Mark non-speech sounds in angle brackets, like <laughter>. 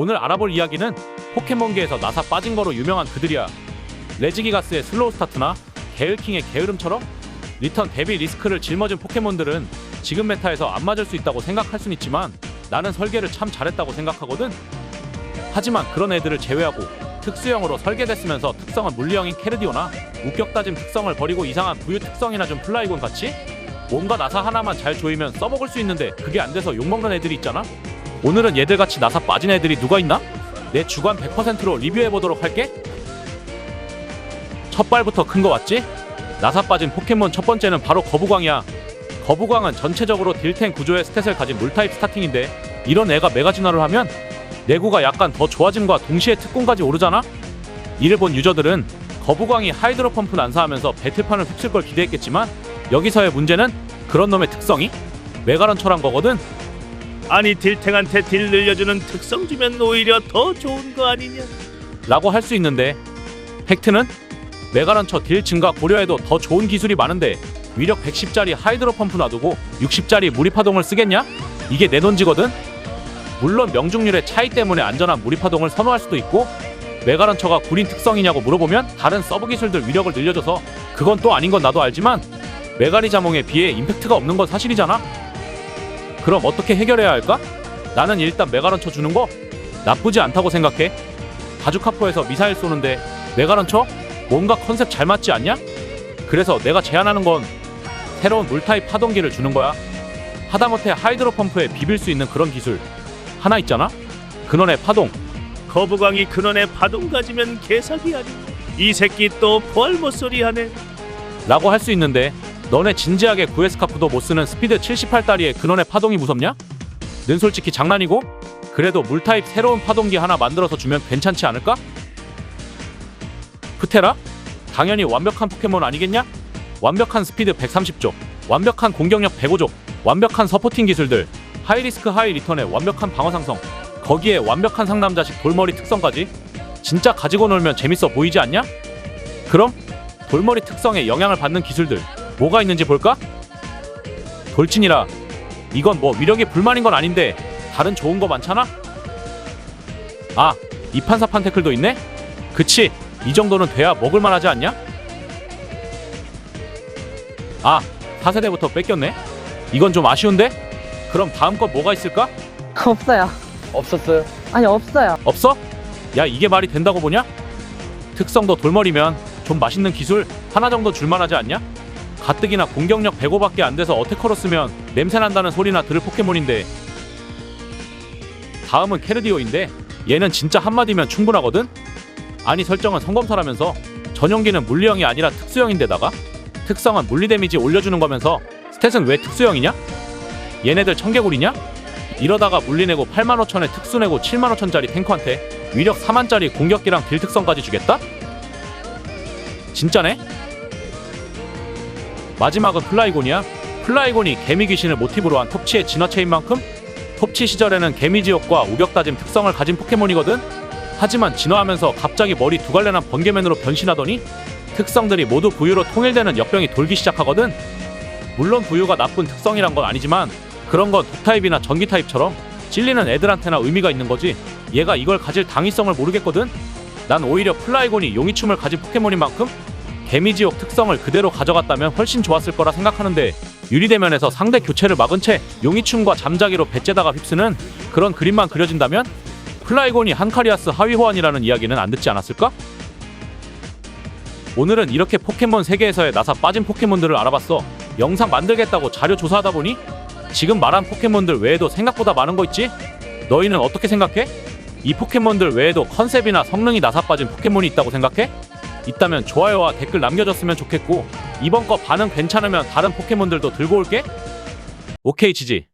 오늘 알아볼 이야기는 포켓몬계에서 나사 빠진 거로 유명한 그들이야. 레지기가스의 슬로우 스타트나 게을킹의 게으름처럼 리턴 대비 리스크를 짊어진 포켓몬들은 지금 메타에서 안 맞을 수 있다고 생각할 순 있지만 나는 설계를 참 잘했다고 생각하거든. 하지만 그런 애들을 제외하고 특수형으로 설계됐으면서 특성은 물리형인 캐르디오나 우격 따짐 특성을 버리고 이상한 부유 특성이나 좀 플라이곤 같이 뭔가 나사 하나만 잘 조이면 써먹을 수 있는데 그게 안 돼서 욕먹는 애들이 있잖아. 오늘은 얘들같이 나사 빠진 애들이 누가 있나? 내 주관 100%로 리뷰해보도록 할게. 첫 발부터 큰 거 왔지? 나사 빠진 포켓몬 첫 번째는 바로 거부광이야. 거부광은 전체적으로 딜탱 구조의 스탯을 가진 물타입 스타팅인데 이런 애가 메가진화를 하면 내구가 약간 더 좋아짐과 동시에 특공까지 오르잖아? 이를 본 유저들은 거부광이 하이드로 펌프 난사하면서 배틀판을 휩쓸 걸 기대했겠지만 여기서의 문제는 그런 놈의 특성이 메가런처란 거거든? 아니 딜탱한테 딜 늘려주는 특성 주면 오히려 더 좋은 거 아니냐? 라고 할 수 있는데 팩트는 메가런처 딜 증가 고려해도 더 좋은 기술이 많은데 위력 110짜리 하이드로 펌프 놔두고 60짜리 무리파동을 쓰겠냐? 이게 내 돈지거든? 물론 명중률의 차이 때문에 안전한 무리파동을 선호할 수도 있고 메가런처가 구린 특성이냐고 물어보면 다른 서브 기술들 위력을 늘려줘서 그건 또 아닌 건 나도 알지만 메가리 자몽에 비해 임팩트가 없는 건 사실이잖아? 그럼 어떻게 해결해야 할까? 나는 일단 메가런처 주는 거 나쁘지 않다고 생각해 바주카포에서 미사일 쏘는데 메가런처? 뭔가 컨셉 잘 맞지 않냐? 그래서 내가 제안하는 건 새로운 물타입 파동기를 주는 거야. 하다못해 하이드로 펌프에 비빌 수 있는 그런 기술 하나 있잖아. 근원의 파동. 거부광이 근원에 파동 가지면 개사기 아니? 이 새끼 또 포알 못소리 하네. 라고 할 수 있는데 너네 진지하게 구에스카프도 못 쓰는 스피드 78다리의 근원의 파동이 무섭냐? 는 솔직히 장난이고 그래도 물타입 새로운 파동기 하나 만들어서 주면 괜찮지 않을까? 프테라? 당연히 완벽한 포켓몬 아니겠냐? 완벽한 스피드 130조, 완벽한 공격력 105조, 완벽한 서포팅 기술들, 하이리스크 하이 리턴의 완벽한 방어 상성, 거기에 완벽한 상남자식 돌머리 특성까지 진짜 가지고 놀면 재밌어 보이지 않냐? 그럼 돌머리 특성에 영향을 받는 기술들 뭐가 있는지 볼까? 돌진이라 이건 뭐 위력이 불만인 건 아닌데 다른 좋은 거 많잖아? 아 이판사판 태클도 있네? 그치 이 정도는 돼야 먹을만 하지 않냐? 아 4세대부터 뺏겼네? 이건 좀 아쉬운데? 그럼 다음 건 뭐가 있을까? <laughs> 없어요. 없었어요. 아니 없어요. 없어? 야 이게 말이 된다고 보냐? 특성도 돌머리면 좀 맛있는 기술 하나 정도 줄만하지 않냐? 가뜩이나 공격력 105밖에 안 돼서 어테커로 쓰면 냄새 난다는 소리나 들을 포켓몬인데 다음은 캐르디오인데 얘는 진짜 한마디면 충분하거든? 아니 설정은 성검사라면서 전용기는 물리형이 아니라 특수형인데다가 특성은 물리 데미지 올려주는 거면서 스탯은 왜 특수형이냐? 얘네들 청개구리냐? 이러다가 물리내고 8만 5천에 특수내고 7만 5천짜리 탱커한테 위력 4만짜리 공격기랑 딜 특성까지 주겠다? 진짜네? 마지막은 플라이곤이야. 플라이곤이 개미 귀신을 모티브로 한 톱치의 진화체인 만큼 톱치 시절에는 개미 지옥과 우격 다짐 특성을 가진 포켓몬이거든. 하지만 진화하면서 갑자기 머리 두 갈래난 번개맨으로 변신하더니 특성들이 모두 부유로 통일되는 역병이 돌기 시작하거든. 물론 부유가 나쁜 특성이란 건 아니지만 그런 건 독타입이나 전기 타입처럼 찔리는 애들한테나 의미가 있는 거지. 얘가 이걸 가질 당위성을 모르겠거든. 난 오히려 플라이곤이 용이춤을 가진 포켓몬인 만큼 개미지옥 특성을 그대로 가져갔다면 훨씬 좋았을 거라 생각하는데 유리대면에서 상대 교체를 막은 채 용이춤과 잠자기로 배째다가 휩쓰는 그런 그림만 그려진다면 플라이곤이 한카리아스 하위 호환이라는 이야기는 안 듣지 않았을까? 오늘은 이렇게 포켓몬 세계에서의 나사 빠진 포켓몬들을 알아봤어. 영상 만들겠다고 자료 조사하다 보니 지금 말한 포켓몬들 외에도 생각보다 많은 거 있지? 너희는 어떻게 생각해? 이 포켓몬들 외에도 컨셉이나 성능이 나사 빠진 포켓몬이 있다고 생각해? 있다면 좋아요와 댓글 남겨줬으면 좋겠고 이번 거 반응 괜찮으면 다른 포켓몬들도 들고 올게. 오케이 지지.